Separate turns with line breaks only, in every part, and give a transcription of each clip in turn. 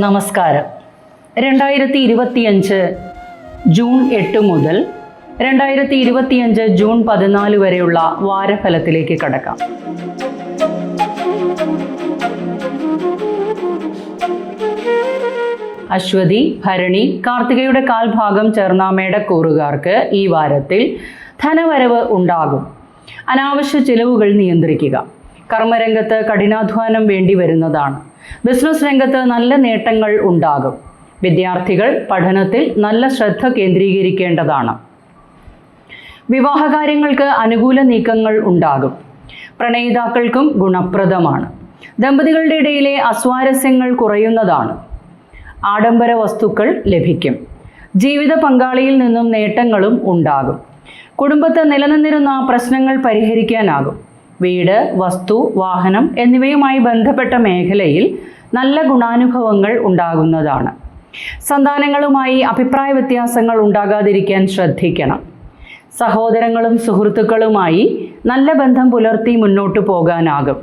നമസ്കാരം. രണ്ടായിരത്തി ഇരുപത്തിയഞ്ച് ജൂൺ എട്ട് മുതൽ രണ്ടായിരത്തി ഇരുപത്തിയഞ്ച് ജൂൺ പതിനാല് വരെയുള്ള വാരഫലത്തിലേക്ക് കടക്കാം. അശ്വതി ഭരണി കാർത്തികയുടെ കാൽഭാഗം ചേർന്ന മേടക്കൂറുകാർക്ക് ഈ വാരത്തിൽ ധനവരവ് ഉണ്ടാകും. അനാവശ്യ ചിലവുകൾ നിയന്ത്രിക്കുക. കർമ്മരംഗത്ത് കഠിനാധ്വാനം വേണ്ടി വരുന്നതാണ്. ബിസിനസ് രംഗത്ത് നല്ല നേട്ടങ്ങൾ ഉണ്ടാകും. വിദ്യാർത്ഥികൾ പഠനത്തിൽ നല്ല ശ്രദ്ധ കേന്ദ്രീകരിക്കേണ്ടതാണ്. വിവാഹകാര്യങ്ങൾക്ക് അനുകൂല നീക്കങ്ങൾ ഉണ്ടാകും. പ്രണയിതാക്കൾക്കും ഗുണപ്രദമാണ്. ദമ്പതികളുടെ ഇടയിലെ അസ്വാരസ്യങ്ങൾ കുറയുന്നതാണ്. ആഡംബര വസ്തുക്കൾ ലഭിക്കും. ജീവിത പങ്കാളിയിൽ നിന്നും നേട്ടങ്ങളും ഉണ്ടാകും. കുടുംബത്ത് നിലനിന്നിരുന്ന പ്രശ്നങ്ങൾ പരിഹരിക്കാനാകും. വീട് വസ്തു വാഹനം എന്നിവയുമായി ബന്ധപ്പെട്ട മേഖലയിൽ നല്ല ഗുണാനുഭവങ്ങൾ ഉണ്ടാകുന്നതാണ്. സന്താനങ്ങളുമായി അഭിപ്രായ വ്യത്യാസങ്ങൾ ഉണ്ടാകാതിരിക്കാൻ ശ്രദ്ധിക്കണം. സഹോദരങ്ങളും സുഹൃത്തുക്കളുമായി നല്ല ബന്ധം പുലർത്തി മുന്നോട്ടു പോകാനാകും.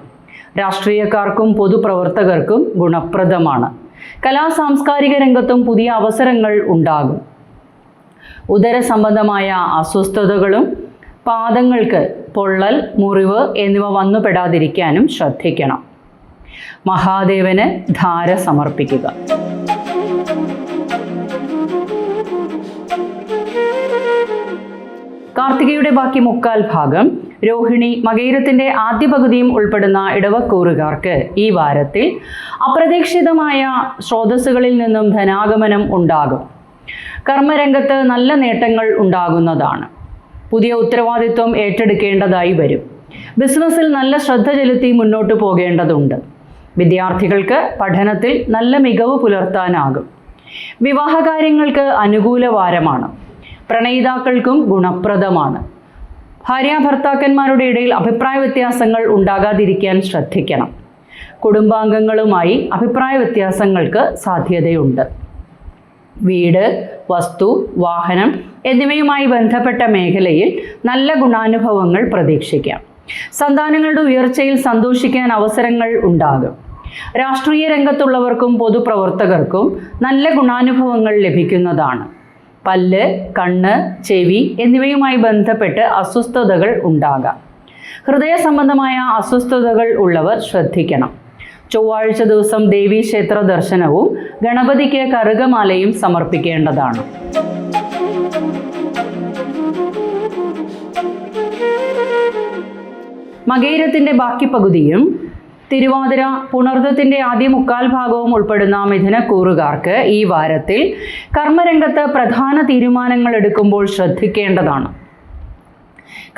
രാഷ്ട്രീയക്കാർക്കും പൊതുപ്രവർത്തകർക്കും ഗുണപ്രദമാണ്. കലാ സാംസ്കാരിക രംഗത്തും പുതിയ അവസരങ്ങൾ ഉണ്ടാകും. ഉദര സംബന്ധമായ അസ്വസ്ഥതകളും പാദങ്ങൾക്ക് പൊള്ളൽ മുറിവ് എന്നിവ വന്നുപെടാതിരിക്കാനും ശ്രദ്ധിക്കണം. മഹാദേവന് ധാര സമർപ്പിക്കുക. കാർത്തികയുടെ ബാക്കി മുക്കാൽ ഭാഗം രോഹിണി മകയിരത്തിന്റെ ആദ്യ പകുതിയും ഉൾപ്പെടുന്ന ഇടവക്കൂറുകാർക്ക് ഈ വാരത്തിൽ അപ്രതീക്ഷിതമായ സ്രോതസ്സുകളിൽ നിന്നും ധനാഗമനം ഉണ്ടാകും. കർമ്മരംഗത്ത് നല്ല നേട്ടങ്ങൾ ഉണ്ടാകുന്നതാണ്. പുതിയ ഉത്തരവാദിത്വം ഏറ്റെടുക്കേണ്ടതായി വരും. ബിസിനസ്സിൽ നല്ല ശ്രദ്ധ ചെലുത്തി മുന്നോട്ട് പോകേണ്ടതുണ്ട്. വിദ്യാർത്ഥികൾക്ക് പഠനത്തിൽ നല്ല മികവ് പുലർത്താനാകും. വിവാഹകാര്യങ്ങൾക്ക് അനുകൂല വാരമാണ്. പ്രണയിതാക്കൾക്കും ഗുണപ്രദമാണ്. ഭാര്യാഭർത്താക്കന്മാരുടെ ഇടയിൽ അഭിപ്രായ വ്യത്യാസങ്ങൾ ഉണ്ടാകാതിരിക്കാൻ ശ്രദ്ധിക്കണം. കുടുംബാംഗങ്ങളുമായി അഭിപ്രായ വ്യത്യാസങ്ങൾക്ക് സാധ്യതയുണ്ട്. വീട് വസ്തു വാഹനം എന്നിവയുമായി ബന്ധപ്പെട്ട മേഖലയിൽ നല്ല ഗുണാനുഭവങ്ങൾ പ്രതീക്ഷിക്കാം. സന്താനങ്ങളുടെ ഉയർച്ചയിൽ സന്തോഷിക്കാൻ അവസരങ്ങൾ ഉണ്ടാകും. രാഷ്ട്രീയ രംഗത്തുള്ളവർക്കും പൊതുപ്രവർത്തകർക്കും നല്ല ഗുണാനുഭവങ്ങൾ ലഭിക്കുന്നതാണ്. പല്ല് കണ്ണ് ചെവി എന്നിവയുമായി ബന്ധപ്പെട്ട് അസ്വസ്ഥതകൾ ഉണ്ടാകാം. ഹൃദയ സംബന്ധമായ അസ്വസ്ഥതകൾ ഉള്ളവർ ശ്രദ്ധിക്കണം. ചൊവ്വാഴ്ച ദിവസം ദേവീക്ഷേത്ര ദർശനവും ഗണപതിക്ക് കറുകമാലയും സമർപ്പിക്കേണ്ടതാണ്. മകയിരത്തിന്റെ ബാക്കി പകുതിയും തിരുവാതിര പുണർദത്തിന്റെ ആദ്യ മുക്കാൽ ഭാഗവും ഉൾപ്പെടുന്ന മിഥുനക്കൂറുകാർക്ക് ഈ വാരത്തിൽ കർമ്മരംഗത്ത് പ്രധാന തീരുമാനങ്ങൾ എടുക്കുമ്പോൾ ശ്രദ്ധിക്കേണ്ടതാണ്.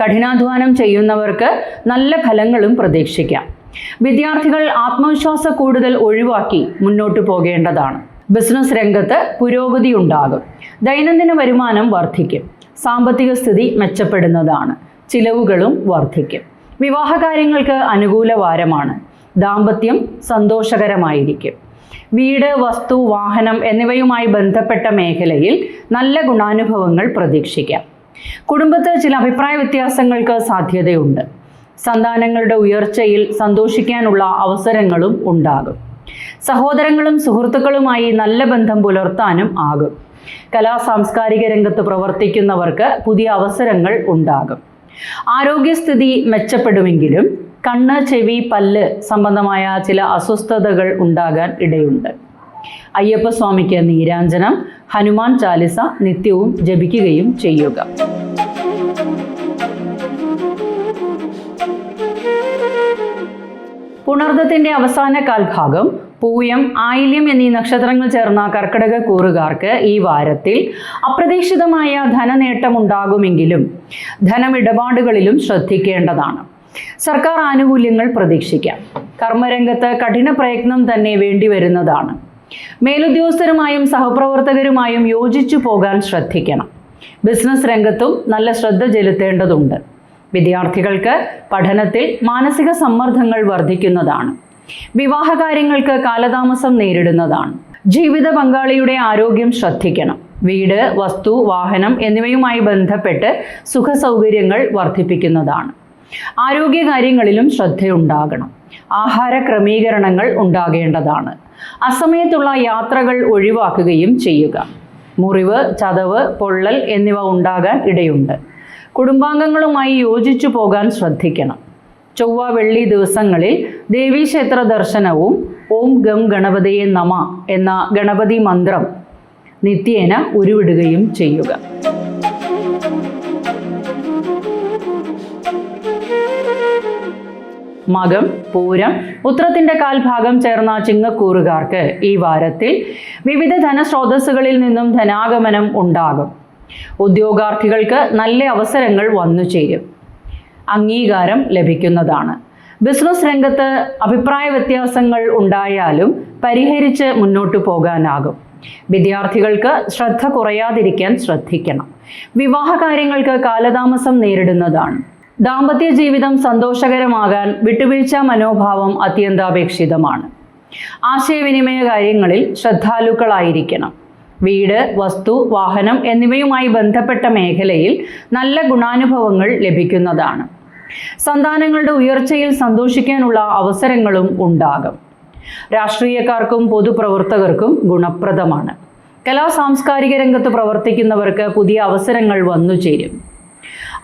കഠിനാധ്വാനം ചെയ്യുന്നവർക്ക് നല്ല ഫലങ്ങളും പ്രതീക്ഷിക്കാം. വിദ്യാർത്ഥികൾ ആത്മവിശ്വാസ കൂടുതൽ ഒഴിവാക്കി മുന്നോട്ട് പോകേണ്ടതാണ്. ബിസിനസ് രംഗത്ത് പുരോഗതി ഉണ്ടാകും. ദൈനംദിന വരുമാനം വർദ്ധിക്കും. സാമ്പത്തിക സ്ഥിതി മെച്ചപ്പെടുന്നതാണ്. ചിലവുകളും വർദ്ധിക്കും. വിവാഹകാര്യങ്ങൾക്ക് അനുകൂല വാരമാണ്. ദാമ്പത്യം സന്തോഷകരമായിരിക്കും. വീട് വസ്തു വാഹനം എന്നിവയുമായി ബന്ധപ്പെട്ട മേഖലയിൽ നല്ല ഗുണാനുഭവങ്ങൾ പ്രതീക്ഷിക്കാം. കുടുംബത്ത് ചില അഭിപ്രായ വ്യത്യാസങ്ങൾക്ക് സാധ്യതയുണ്ട്. സന്താനങ്ങളുടെ ഉയർച്ചയിൽ സന്തോഷിക്കാനുള്ള അവസരങ്ങളും ഉണ്ടാകും. സഹോദരങ്ങളും സുഹൃത്തുക്കളുമായി നല്ല ബന്ധം പുലർത്താനും ആകും. കലാ സാംസ്കാരിക രംഗത്ത് പ്രവർത്തിക്കുന്നവർക്ക് പുതിയ അവസരങ്ങൾ ഉണ്ടാകും. ആരോഗ്യസ്ഥിതി മെച്ചപ്പെടുമെങ്കിലും കണ്ണ് ചെവി പല്ല് സംബന്ധമായ ചില അസ്വസ്ഥതകൾ ഉണ്ടാകാൻ ഇടയുണ്ട്. അയ്യപ്പസ്വാമിക്ക് നീരാഞ്ജനം ഹനുമാൻ ചാലിസ നിത്യവും ജപിക്കുകയും ചെയ്യുക. പുണർദത്തിന്റെ അവസാന കാൽഭാഗം പൂയം ആയില്യം എന്നീ നക്ഷത്രങ്ങൾ ചേർന്ന കർക്കിടക കൂറുകാർക്ക് ഈ വാരത്തിൽ അപ്രതീക്ഷിതമായ ധനനേട്ടം ഉണ്ടാകുമെങ്കിലും ധനമിടപാടുകളിലും ശ്രദ്ധിക്കേണ്ടതാണ്. സർക്കാർ ആനുകൂല്യങ്ങൾ പ്രതീക്ഷിക്കാം. കർമ്മരംഗത്ത് കഠിന പ്രയത്നം തന്നെ വേണ്ടിവരുന്നതാണ്. മേലുദ്യോഗസ്ഥരുമായും സഹപ്രവർത്തകരുമായും യോജിച്ചു പോകാൻ ശ്രദ്ധിക്കണം. ബിസിനസ് രംഗത്തും നല്ല ശ്രദ്ധ ചെലുത്തേണ്ടതുണ്ട്. വിദ്യാർത്ഥികൾക്ക് പഠനത്തിൽ മാനസിക സമ്മർദ്ദങ്ങൾ വർദ്ധിക്കുന്നതാണ്. വിവാഹകാര്യങ്ങൾക്ക് കാലതാമസം നേരിടുന്നതാണ്. ജീവിത പങ്കാളിയുടെ ആരോഗ്യം ശ്രദ്ധിക്കണം. വീട് വസ്തു വാഹനം എന്നിവയുമായി ബന്ധപ്പെട്ട് സുഖസൗകര്യങ്ങൾ വർദ്ധിപ്പിക്കുന്നതാണ്. ആരോഗ്യകാര്യങ്ങളിലും ശ്രദ്ധയുണ്ടാകണം. ആഹാര ക്രമീകരണങ്ങൾ ഉണ്ടാകേണ്ടതാണ്. അസമയത്തുള്ള യാത്രകൾ ഒഴിവാക്കുകയും ചെയ്യുക. മുറിവ് ചതവ് പൊള്ളൽ എന്നിവ ഉണ്ടാകാൻ ഇടയുണ്ട്. കുടുംബാംഗങ്ങളുമായി യോജിച്ചു പോകാൻ ശ്രദ്ധിക്കണം. ചൊവ്വ വെള്ളി ദിവസങ്ങളിൽ ദേവീക്ഷേത്ര ദർശനവും ഓം ഗം ഗണപതിയെ നമ എന്ന ഗണപതി മന്ത്രം നിത്യേന ഉരുവിടുകയും ചെയ്യുക. മകം പൂരം ഉത്രത്തിന്റെ കാൽഭാഗം ചേർന്ന ചിങ്ങക്കൂറുകാർക്ക് ഈ വാരത്തിൽ വിവിധ ധനസ്രോതസ്സുകളിൽ നിന്നും ധനാഗമനം ഉണ്ടാകും. ഉദ്യോഗാർത്ഥികൾക്ക് നല്ല അവസരങ്ങൾ വന്നു ചേരും. അംഗീകാരം ലഭിക്കുന്നതാണ്. ബിസിനസ് രംഗത്ത് അഭിപ്രായ വ്യത്യാസങ്ങൾ ഉണ്ടായാലും പരിഹരിച്ച് മുന്നോട്ട് പോകാനാകും. വിദ്യാർത്ഥികൾക്ക് ശ്രദ്ധ കുറയാതിരിക്കാൻ ശ്രദ്ധിക്കണം. വിവാഹ കാര്യങ്ങൾക്ക് കാലതാമസം നേരിടുന്നതാണ്. ദാമ്പത്യ ജീവിതം സന്തോഷകരമാകാൻ വിട്ടുവീഴ്ച മനോഭാവം അത്യന്താപേക്ഷിതമാണ്. ആശയവിനിമയ കാര്യങ്ങളിൽ ശ്രദ്ധാലുക്കളായിരിക്കണം. വീട് വസ്തു വാഹനം എന്നിവയുമായി ബന്ധപ്പെട്ട മേഖലയിൽ നല്ല ഗുണാനുഭവങ്ങൾ ലഭിക്കുന്നതാണ്. സന്താനങ്ങളുടെ ഉയർച്ചയിൽ സന്തോഷിക്കാനുള്ള അവസരങ്ങളും ഉണ്ടാകും. രാഷ്ട്രീയക്കാർക്കും പൊതുപ്രവർത്തകർക്കും ഗുണപ്രദമാണ്. കലാ സാംസ്കാരിക രംഗത്ത് പ്രവർത്തിക്കുന്നവർക്ക് പുതിയ അവസരങ്ങൾ വന്നു ചേരും.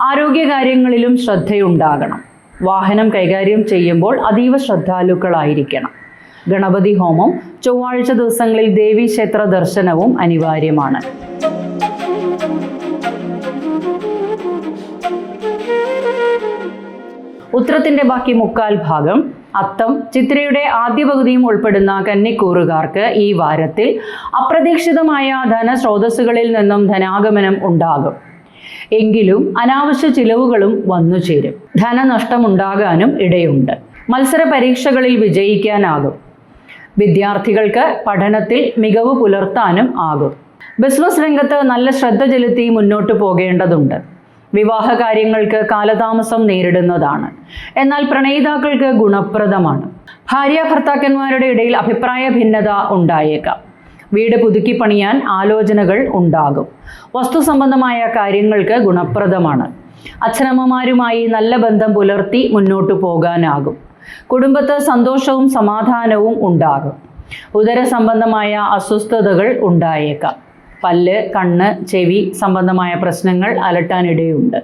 ആരോഗ്യകാര്യങ്ങളിലും ശ്രദ്ധയുണ്ടാകണം. വാഹനം കൈകാര്യം ചെയ്യുമ്പോൾ അതീവ ശ്രദ്ധാലുക്കളായിരിക്കണം. ഗണപതി ഹോമം ചൊവ്വാഴ്ച ദിവസങ്ങളിൽ ദേവീക്ഷേത്ര ദർശനവും അനിവാര്യമാണ്. ഉത്രത്തിന്റെ ബാക്കി മുക്കാൽ ഭാഗം അത്തം ചിത്രയുടെ ആദ്യ പകുതിയും ഉൾപ്പെടുന്ന കന്നിക്കൂറുകാർക്ക് ഈ വാരത്തിൽ അപ്രതീക്ഷിതമായ ധനസ്രോതസ്സുകളിൽ നിന്നും ധനാഗമനം ഉണ്ടാകും. എങ്കിലും അനാവശ്യ ചിലവുകളും വന്നു ചേരും. ധനനഷ്ടമുണ്ടാകാനും ഇടയുണ്ട്. മത്സര പരീക്ഷകളിൽ വിജയിക്കാനാകും. വിദ്യാർത്ഥികൾക്ക് പഠനത്തിൽ മികവ് പുലർത്താനും ആകും. ബിസിനസ് രംഗത്ത് നല്ല ശ്രദ്ധ ചെലുത്തി മുന്നോട്ട് പോകേണ്ടതുണ്ട്. വിവാഹ കാര്യങ്ങൾക്ക് കാലതാമസം നേരിടുന്നതാണ്. എന്നാൽ പ്രണയിതാക്കൾക്ക് ഗുണപ്രദമാണ്. ഭാര്യ ഭർത്താക്കന്മാരുടെ ഇടയിൽ അഭിപ്രായ ഭിന്നത ഉണ്ടായേക്കാം. വീട് പുതുക്കി പണിയാൻ ആലോചനകൾ ഉണ്ടാകും. വസ്തു സംബന്ധമായ കാര്യങ്ങൾക്ക് ഗുണപ്രദമാണ്. അച്ഛനമ്മമാരുമായി നല്ല ബന്ധം പുലർത്തി മുന്നോട്ടു പോകാനാകും. കുടുംബത്ത് സന്തോഷവും സമാധാനവും ഉണ്ടാകും. ഉദര സംബന്ധമായ അസ്വസ്ഥതകൾ ഉണ്ടായേക്കാം. പല്ല് കണ്ണ് ചെവി സംബന്ധമായ പ്രശ്നങ്ങൾ അലട്ടാനിടയുണ്ട്.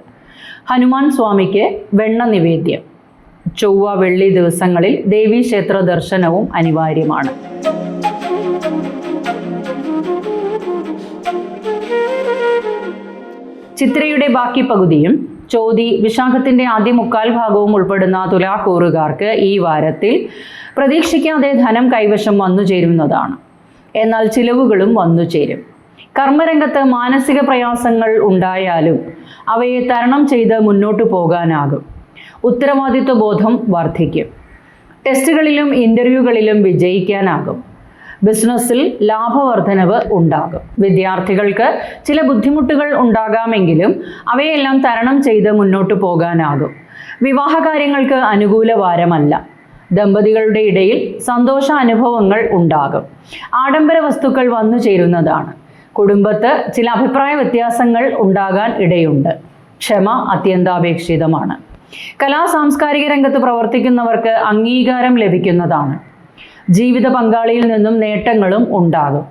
ഹനുമാൻ സ്വാമിക്ക് വെണ്ണ നിവേദ്യം. ചൊവ്വ വെള്ളി ദിവസങ്ങളിൽ ദേവീക്ഷേത്ര ദർശനവും അനിവാര്യമാണ്. ചിത്രയുടെ ബാക്കി പകുതിയും ചോതി വിശാഖത്തിന്റെ ആദ്യ മുക്കാൽ ഭാഗവും ഉൾപ്പെടുന്ന തുലാക്കൂറുകാർക്ക് ഈ വാരത്തിൽ പ്രതീക്ഷിക്കാതെ ധനം കൈവശം വന്നു ചേരുന്നതാണ്. എന്നാൽ ചിലവുകളും വന്നു ചേരും. കർമ്മരംഗത്ത് മാനസിക പ്രയാസങ്ങൾ ഉണ്ടായാലും അവയെ തരണം ചെയ്ത് മുന്നോട്ടു പോകാനാകും. ഉത്തരവാദിത്വ ബോധം വർദ്ധിക്കും. ടെസ്റ്റുകളിലും ഇന്റർവ്യൂകളിലും വിജയിക്കാനാകും. ബിസിനസ്സിൽ ലാഭവർദ്ധനവ് ഉണ്ടാകും. വിദ്യാർത്ഥികൾക്ക് ചില ബുദ്ധിമുട്ടുകൾ ഉണ്ടാകാമെങ്കിലും അവയെല്ലാം തരണം ചെയ്ത് മുന്നോട്ട് പോകാനാകും. വിവാഹകാര്യങ്ങൾക്ക് അനുകൂല വാരമല്ല. ദമ്പതികളുടെ ഇടയിൽ സന്തോഷ അനുഭവങ്ങൾ ഉണ്ടാകും. ആഡംബര വസ്തുക്കൾ വന്നു ചേരുന്നതാണ്. കുടുംബത്ത് ചില അഭിപ്രായ വ്യത്യാസങ്ങൾ ഉണ്ടാകാൻ ഇടയുണ്ട്. ക്ഷമ അത്യന്താപേക്ഷിതമാണ്. കലാ സാംസ്കാരിക രംഗത്ത് പ്രവർത്തിക്കുന്നവർക്ക് അംഗീകാരം ലഭിക്കുന്നതാണ്. ജീവിത പങ്കാളിയിൽ നിന്നും നേട്ടങ്ങളും ഉണ്ടാകും.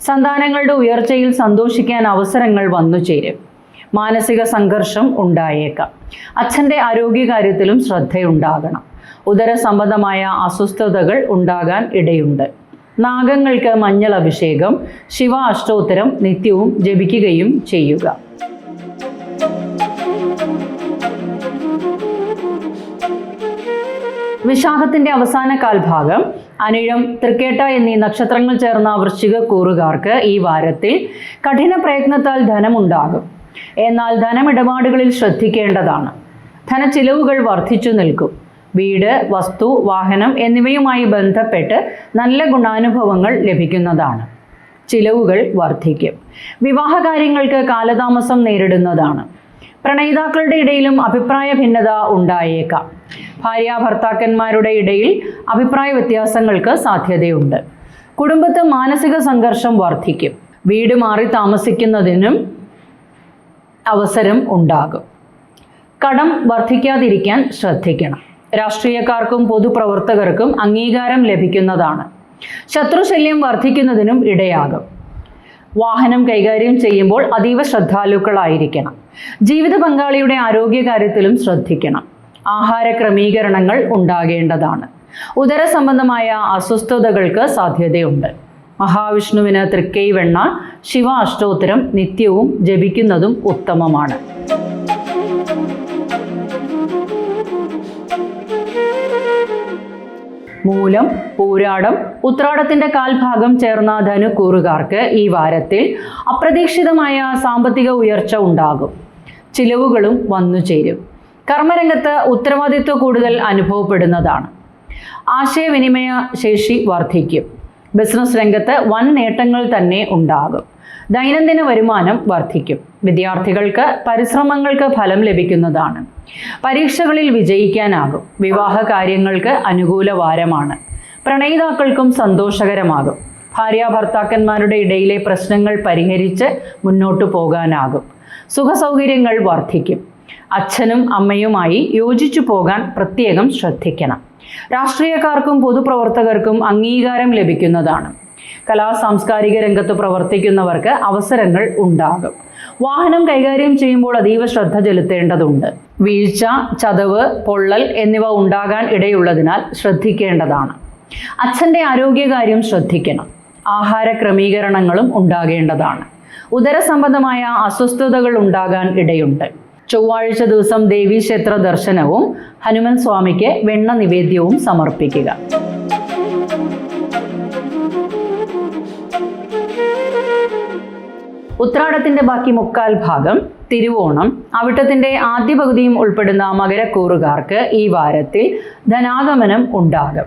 സന്താനങ്ങളുടെ ഉയർച്ചയിൽ സന്തോഷിക്കാൻ അവസരങ്ങൾ വന്നു ചേരും. മാനസിക സംഘർഷം ഉണ്ടായേക്കാം. അച്ഛന്റെ ആരോഗ്യകാര്യത്തിലും ശ്രദ്ധയുണ്ടാകണം. ഉദര സംബന്ധമായ അസ്വസ്ഥതകൾ ഉണ്ടാകാൻ ഇടയുണ്ട്. നാഗങ്ങൾക്ക് മഞ്ഞൾ അഭിഷേകം ശിവ അഷ്ടോത്തരം നിത്യവും ജപിക്കുകയും ചെയ്യുക. വിശാഖത്തിന്റെ അവസാന കാൽഭാഗം അനിഴം തൃക്കേട്ട എന്നീ നക്ഷത്രങ്ങൾ ചേർന്ന വൃശ്ചിക കൂറുകാർക്ക് ഈ വാരത്തിൽ കഠിന പ്രയത്നത്താൽ ധനമുണ്ടാകും. എന്നാൽ ധനമിടപാടുകളിൽ ശ്രദ്ധിക്കേണ്ടതാണ്. ധനച്ചിലവുകൾ വർദ്ധിച്ചു നിൽക്കും. വീട് വസ്തു വാഹനം എന്നിവയുമായി ബന്ധപ്പെട്ട് നല്ല ഗുണാനുഭവങ്ങൾ ലഭിക്കുന്നതാണ്. ചിലവുകൾ വർദ്ധിക്കും. വിവാഹകാര്യങ്ങൾക്ക് കാലതാമസം നേരിടുന്നതാണ്. പ്രണയിതാക്കളുടെ ഇടയിലും അഭിപ്രായ ഭിന്നത ഉണ്ടായേക്കാം. ഭാര്യ ഭർത്താക്കന്മാരുടെ ഇടയിൽ അഭിപ്രായ വ്യത്യാസങ്ങൾക്ക് സാധ്യതയുണ്ട്. കുടുംബത്ത് മാനസിക സംഘർഷം വർദ്ധിക്കും വീട് മാറി താമസിക്കുന്നതിനും അവസരം ഉണ്ടാകും. കടം വർദ്ധിക്കാതിരിക്കാൻ ശ്രദ്ധിക്കണം. രാഷ്ട്രീയക്കാർക്കും പൊതുപ്രവർത്തകർക്കും അംഗീകാരം ലഭിക്കുന്നതാണ്. ശത്രുശല്യം വർദ്ധിക്കുന്നതിനും ഇടയാകും. വാഹനം കൈകാര്യം ചെയ്യുമ്പോൾ അതീവ ശ്രദ്ധാലുക്കളായിരിക്കണം. ജീവിത പങ്കാളിയുടെ ആരോഗ്യകാര്യത്തിലും ശ്രദ്ധിക്കണം. ആഹാര ക്രമീകരണങ്ങൾ ഉണ്ടാകേണ്ടതാണ്. ഉദര സംബന്ധമായ അസ്വസ്ഥതകൾക്ക് സാധ്യതയുണ്ട്. മഹാവിഷ്ണുവിന് തൃക്കൈവെണ്ണ ശിവ അഷ്ടോത്തരം നിത്യവും ജപിക്കുന്നതും ഉത്തമമാണ്. മൂലം പൂരാടം ഉത്രാടത്തിന്റെ കാൽഭാഗം ചേർന്ന ധനുക്കൂറുകാർക്ക് ഈ വാരത്തിൽ അപ്രതീക്ഷിതമായ സാമ്പത്തിക ഉയർച്ച ഉണ്ടാകും. ചിലവുകളും വന്നു ചേരും കർമ്മരംഗത്ത് ഉത്തരവാദിത്വ കൂടുതൽ അനുഭവപ്പെടുന്നതാണ്. ആശയവിനിമയ ശേഷി വർദ്ധിക്കും. ബിസിനസ് രംഗത്ത് വൻ നേട്ടങ്ങൾ തന്നെ ഉണ്ടാകും. ദൈനംദിന വരുമാനം വർദ്ധിക്കും. വിദ്യാർത്ഥികൾക്ക് പരിശ്രമങ്ങൾക്ക് ഫലം ലഭിക്കുന്നതാണ്. പരീക്ഷകളിൽ വിജയിക്കാനാകും. വിവാഹ കാര്യങ്ങൾക്ക് അനുകൂല വാരമാണ്. പ്രണയിതാക്കൾക്കും സന്തോഷകരമാകും. ഭാര്യ ഭർത്താക്കന്മാരുടെ ഇടയിലെ പ്രശ്നങ്ങൾ പരിഹരിച്ച് മുന്നോട്ടു പോകാനാകും. സുഖസൗകര്യങ്ങൾ വർദ്ധിക്കും. അച്ഛനും അമ്മയുമായി യോജിച്ചു പോകാൻ പ്രത്യേകം ശ്രദ്ധിക്കണം. രാഷ്ട്രീയക്കാർക്കും പൊതുപ്രവർത്തകർക്കും അംഗീകാരം ലഭിക്കുന്നതാണ്. കലാ സാംസ്കാരിക രംഗത്ത് പ്രവർത്തിക്കുന്നവർക്ക് അവസരങ്ങൾ ഉണ്ടാകും. വാഹനം കൈകാര്യം ചെയ്യുമ്പോൾ അതീവ ശ്രദ്ധ ചെലുത്തേണ്ടതുണ്ട്. വീഴ്ച ചതവ് പൊള്ളൽ എന്നിവ ഉണ്ടാകാൻ ഇടയുള്ളതിനാൽ ശ്രദ്ധിക്കേണ്ടതാണ്. അച്ഛന്റെ ആരോഗ്യകാര്യം ശ്രദ്ധിക്കണം. ആഹാര ക്രമീകരണങ്ങളും ഉണ്ടാകേണ്ടതാണ്. ഉദരസംബന്ധമായ അസ്വസ്ഥതകൾ ഉണ്ടാകാൻ ഇടയുണ്ട്. ചൊവ്വാഴ്ച ദിവസം ദേവീക്ഷേത്ര ദർശനവും ഹനുമൻ സ്വാമിക്ക് വെണ്ണ നിവേദ്യവും സമർപ്പിക്കുക. ഉത്രാടത്തിന്റെ ബാക്കി മുക്കാൽ ഭാഗം തിരുവോണം. അവിട്ടത്തിന്റെ ആദ്യ പകുതിയും ഉൾപ്പെടുന്ന മകരക്കൂറുകാർക്ക് ഈ വാരത്തിൽ ധനാഗമനം ഉണ്ടാകും.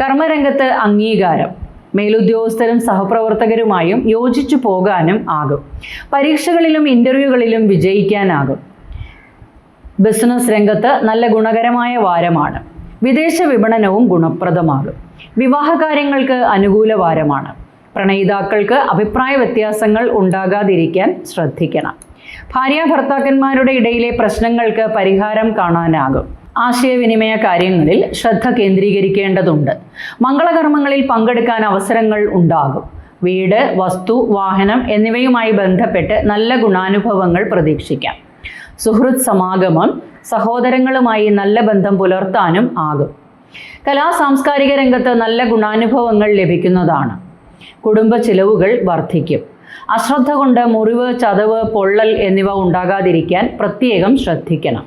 കർമ്മരംഗത്ത് അംഗീകാരം. മേലുദ്യോഗസ്ഥരും സഹപ്രവർത്തകരുമായും യോജിച്ചു പോകാനും ആകും. പരീക്ഷകളിലും ഇന്റർവ്യൂകളിലും വിജയിക്കാനാകും. ബിസിനസ് രംഗത്ത് നല്ല ഗുണകരമായ വാരമാണ്. വിദേശ വിപണനവും ഗുണപ്രദമാകും. വിവാഹകാര്യങ്ങൾക്ക് അനുകൂല വാരമാണ്. പ്രണയിതാക്കൾക്ക് അഭിപ്രായ വ്യത്യാസങ്ങൾ ഉണ്ടാകാതിരിക്കാൻ ശ്രദ്ധിക്കണം. ഭാര്യ ഭർത്താക്കന്മാരുടെ ഇടയിലെ പ്രശ്നങ്ങൾക്ക് പരിഹാരം കാണാനാകും. ആശയവിനിമയ കാര്യങ്ങളിൽ ശ്രദ്ധ കേന്ദ്രീകരിക്കേണ്ടതുണ്ട്. മംഗളകർമ്മങ്ങളിൽ പങ്കെടുക്കാൻ അവസരങ്ങൾ ഉണ്ടാകും. വീട് വസ്തു വാഹനം എന്നിവയുമായി ബന്ധപ്പെട്ട് നല്ല ഗുണാനുഭവങ്ങൾ പ്രതീക്ഷിക്കാം. സുഹൃത് സമാഗമം സഹോദരങ്ങളുമായി നല്ല ബന്ധം പുലർത്താനും ആകും. കലാ സാംസ്കാരിക രംഗത്ത് നല്ല ഗുണാനുഭവങ്ങൾ ലഭിക്കുന്നതാണ്. കുടുംബ ചിലവുകൾ വർദ്ധിക്കും. അശ്രദ്ധ കൊണ്ട് മുറിവ് ചതവ് പൊള്ളൽ എന്നിവ ഉണ്ടാകാതിരിക്കാൻ പ്രത്യേകം ശ്രദ്ധിക്കണം.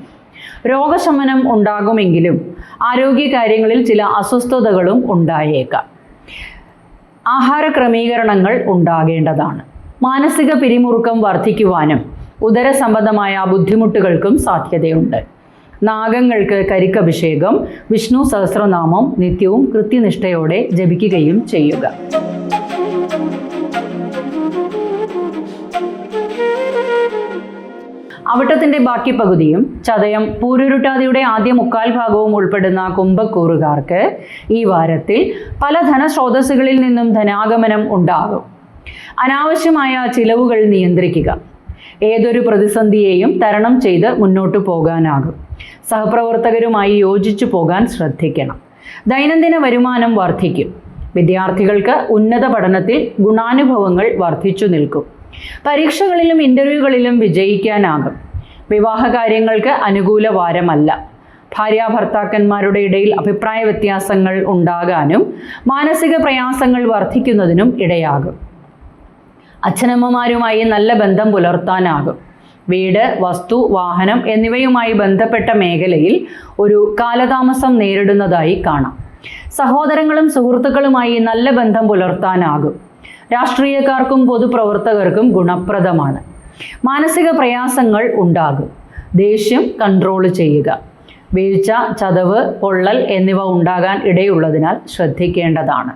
രോഗശമനം ഉണ്ടാകുമെങ്കിലും ആരോഗ്യ കാര്യങ്ങളിൽ ചില അസ്വസ്ഥതകളും ഉണ്ടായേക്കാം. ആഹാര ക്രമീകരണങ്ങൾ ഉണ്ടാകേണ്ടതാണ്. മാനസിക പിരിമുറുക്കം വർദ്ധിക്കുവാനും ഉദര സംബന്ധമായ ബുദ്ധിമുട്ടുകൾക്കും സാധ്യതയുണ്ട്. നാഗങ്ങൾക്ക് കരിക്കഭിഷേകം വിഷ്ണു സഹസ്രനാമം നിത്യവും കൃത്യനിഷ്ഠയോടെ ജപിക്കുകയും ചെയ്യുക. അവിട്ടത്തിന്റെ ബാക്കി പകുതിയും ചതയം പൂരുരുട്ടാതിയുടെ ആദ്യ മുക്കാൽ ഭാഗവും ഉൾപ്പെടുന്ന കുംഭക്കൂറുകാർക്ക് ഈ വാരത്തിൽ പല ധനസ്രോതസ്സുകളിൽ നിന്നും ധനാഗമനം ഉണ്ടാകും. അനാവശ്യമായ ചിലവുകൾ നിയന്ത്രിക്കുക. ഏതൊരു പ്രതിസന്ധിയെയും തരണം ചെയ്ത് മുന്നോട്ടു പോകാനാകും. സഹപ്രവർത്തകരുമായി യോജിച്ചു പോകാൻ ശ്രദ്ധിക്കണം. ദൈനംദിന വരുമാനം വർദ്ധിക്കും. വിദ്യാർത്ഥികൾക്ക് ഉന്നത പഠനത്തിൽ ഗുണാനുഭവങ്ങൾ വർദ്ധിച്ചു നിൽക്കും. പരീക്ഷകളിലും ഇന്റർവ്യൂകളിലും വിജയിക്കാനാകും. വിവാഹ കാര്യങ്ങൾക്ക് അനുകൂല വാരമല്ല. ഭാര്യാഭർത്താക്കന്മാരുടെ ഇടയിൽ അഭിപ്രായ വ്യത്യാസങ്ങൾ ഉണ്ടാകാനും മാനസിക പ്രയാസങ്ങൾ വർദ്ധിക്കുന്നതിനും ഇടയാകും. അച്ഛനമ്മമാരുമായി നല്ല ബന്ധം പുലർത്താനാകും. വീട് വസ്തു വാഹനം എന്നിവയുമായി ബന്ധപ്പെട്ട മേഖലയിൽ ഒരു കാലതാമസം നേരിടുന്നതായി കാണാം. സഹോദരങ്ങളും സുഹൃത്തുക്കളുമായി നല്ല ബന്ധം പുലർത്താനാകും. രാഷ്ട്രീയക്കാർക്കും പൊതുപ്രവർത്തകർക്കും ഗുണപ്രദമാണ്. മാനസിക പ്രയാസങ്ങൾ ഉണ്ടാകും. ദേഷ്യം കൺട്രോൾ ചെയ്യുക. വീഴ്ച ചതവ് പൊള്ളൽ എന്നിവ ഉണ്ടാകാൻ ഇടയുള്ളതിനാൽ ശ്രദ്ധിക്കേണ്ടതാണ്.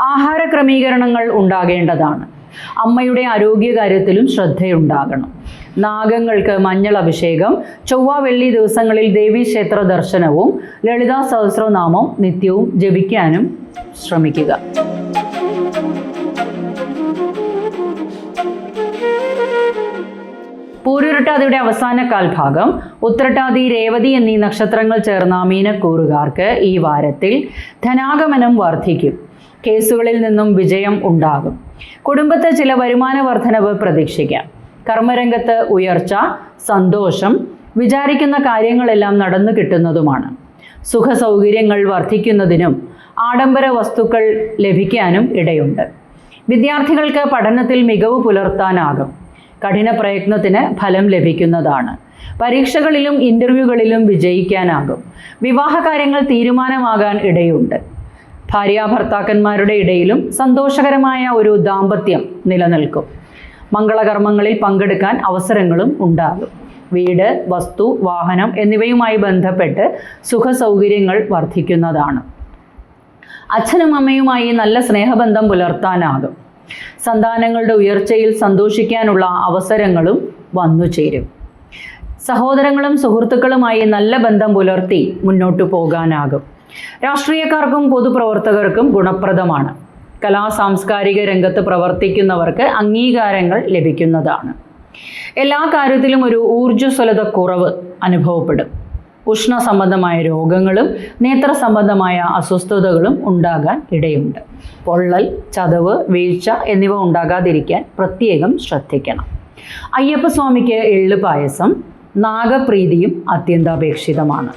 ആഹാര ക്രമീകരണങ്ങൾ ഉണ്ടാകേണ്ടതാണ്. അമ്മയുടെ ആരോഗ്യകാര്യത്തിലും ശ്രദ്ധയുണ്ടാകണം. നാഗങ്ങൾക്ക് മഞ്ഞൾ അഭിഷേകം ചൊവ്വ വെള്ളി ദിവസങ്ങളിൽ ദേവീക്ഷേത്ര ദർശനവും ലളിതാ സഹസ്രനാമം നിത്യവും ജപിക്കാനും ശ്രമിക്കുക. പൂരുരുട്ടാതിയുടെ അവസാന കാൽഭാഗം ഉത്രട്ടാതി രേവതി എന്നീ നക്ഷത്രങ്ങൾ ചേർന്ന മീനക്കൂറുകാർക്ക് ഈ വാരത്തിൽ ധനാഗമനം വർദ്ധിക്കും. കേസുകളിൽ നിന്നും വിജയം ഉണ്ടാകും. കുടുംബത്തെ ചില വരുമാന വർധനവ് പ്രതീക്ഷിക്കാം. കർമ്മരംഗത്ത് ഉയർച്ച സന്തോഷം വിചാരിക്കുന്ന കാര്യങ്ങളെല്ലാം നടന്നു കിട്ടുന്നതുമാണ്. സുഖസൗകര്യങ്ങൾ വർദ്ധിക്കുന്നതിനും ആഡംബര വസ്തുക്കൾ ലഭിക്കാനും ഇടയുണ്ട്. വിദ്യാർത്ഥികൾക്ക് പഠനത്തിൽ മികവ് പുലർത്താനാകും. കഠിന പ്രയത്നത്തിന് ഫലം ലഭിക്കുന്നതാണ്. പരീക്ഷകളിലും ഇന്റർവ്യൂകളിലും വിജയിക്കാനാകും. വിവാഹകാര്യങ്ങൾ തീരുമാനമാകാൻ ഇടയുണ്ട്. ഭാര്യാഭർത്താക്കന്മാരുടെ ഇടയിലും സന്തോഷകരമായ ഒരു ദാമ്പത്യം നിലനിൽക്കും. മംഗളകർമ്മങ്ങളിൽ പങ്കെടുക്കാൻ അവസരങ്ങളും ഉണ്ടാകും. വീട് വസ്തു വാഹനം എന്നിവയുമായി ബന്ധപ്പെട്ട് സുഖസൗകര്യങ്ങൾ വർദ്ധിക്കുന്നതാണ്. അച്ഛനും അമ്മയുമായി നല്ല സ്നേഹബന്ധം പുലർത്താനാകും. സന്താനങ്ങളുടെ ഉയർച്ചയിൽ സന്തോഷിക്കാനുള്ള അവസരങ്ങളും വന്നു ചേരും. സഹോദരങ്ങളും സുഹൃത്തുക്കളുമായി നല്ല ബന്ധം പുലർത്തി മുന്നോട്ടു പോകാനാകും. രാഷ്ട്രീയക്കാർക്കും പൊതുപ്രവർത്തകർക്കും ഗുണപ്രദമാണ്. കലാ സാംസ്കാരിക രംഗത്ത് പ്രവർത്തിക്കുന്നവർക്ക് അംഗീകാരങ്ങൾ ലഭിക്കുന്നതാണ്. എല്ലാ കാര്യത്തിലും ഒരു ഊർജസ്വലത കുറവ് അനുഭവപ്പെടും. ഉഷ്ണ സംബന്ധമായ രോഗങ്ങളും നേത്ര സംബന്ധമായ അസ്വസ്ഥതകളും ഉണ്ടാകാൻ ഇടയുണ്ട്. പൊള്ളൽ ചതവ് വീഴ്ച എന്നിവ ഉണ്ടാകാതിരിക്കാൻ പ്രത്യേകം ശ്രദ്ധിക്കണം. അയ്യപ്പസ്വാമിക്ക് എള്ള് പായസം നാഗപ്രീതിയും അത്യന്താപേക്ഷിതമാണ്.